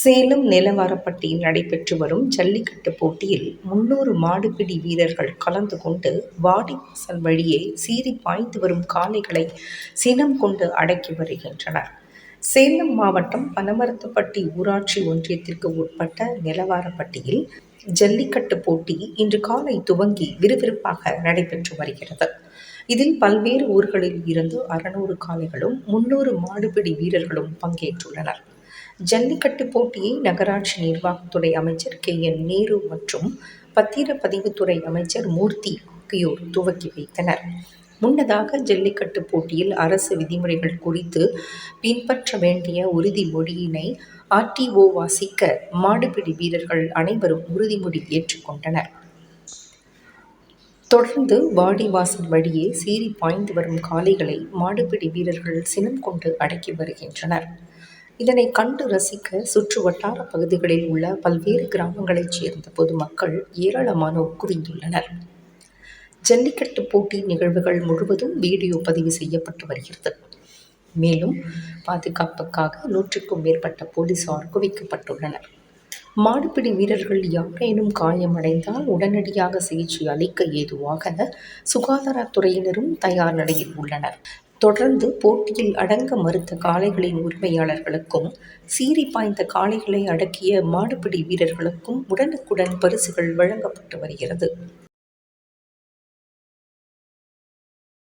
சேலம் நிலவரப்பட்டியில் நடைபெற்று வரும் ஜல்லிக்கட்டு போட்டியில் முன்னூறு மாடுபிடி வீரர்கள் கலந்து கொண்டு வாடிவாசல் வழியே சீறி பாய்ந்து வரும் காளைகளை சினம் கொண்டு அடக்கி வருகின்றனர். சேலம் மாவட்டம் பனமரத்துப்பட்டி ஊராட்சி ஒன்றியத்திற்கு உட்பட்ட நிலவாரப்பட்டியில் ஜல்லிக்கட்டு போட்டி இன்று காலை துவங்கி விறுவிறுப்பாக நடைபெற்று வருகிறது. இதில் பல்வேறு ஊர்களில் இருந்து அறுநூறு காளைகளும் முன்னூறு மாடுபிடி வீரர்களும் பங்கேற்றுள்ளனர். ஜல்லிக்கட்டு போட்டியை நகராட்சி நிர்வாகத்துறை அமைச்சர் கே. என். நேரு மற்றும் பத்திரப்பதிவுத்துறை அமைச்சர் மூர்த்தி ஆகியோர் துவக்கி வைத்தனர். முன்னதாக ஜல்லிக்கட்டு போட்டியில் அரசு விதிமுறைகள் குறித்து பின்பற்ற வேண்டிய உறுதிமொழியினை ஆர்டிஓ வாசிக்க மாடுபிடி வீரர்கள் அனைவரும் உறுதிமொழி ஏற்றுக்கொண்டனர் தொடர்ந்து வாடிவாசல் வழியே சீறி பாய்ந்து வரும் காளைகளை மாடுபிடி வீரர்கள் சினம் கொண்டு அடக்கி வருகின்றனர். இதனை கண்டு ரசிக்க சுற்று வட்டார பகுதிகளில் உள்ள பல்வேறு கிராமங்களைச் சேர்ந்த பொதுமக்கள் ஏராளமானோர் குவிந்துள்ளனர். ஜல்லிக்கட்டு போட்டி நிகழ்வுகள் முழுவதும் வீடியோ பதிவு செய்யப்பட்டு வருகிறது. மேலும் பாதுகாப்புக்காக நூற்றுக்கும் மேற்பட்ட போலீசார் குவிக்கப்பட்டுள்ளனர். மாடுபிடி வீரர்கள் யாரேனும் காயமடைந்தால் உடனடியாக சிகிச்சை அளிக்க ஏதுவாக சுகாதாரத்துறையினரும் தயார் நிலையில் உள்ளனர். தொடர்ந்து போட்டியில் அடங்க மறுத்த காளைகளின் உரிமையாளர்களுக்கும் சீறி பாய்ந்த காளைகளை அடக்கிய மாடுபிடி வீரர்களுக்கும் உடனுக்குடன் பரிசுகள் வழங்கப்பட்டு வருகிறது.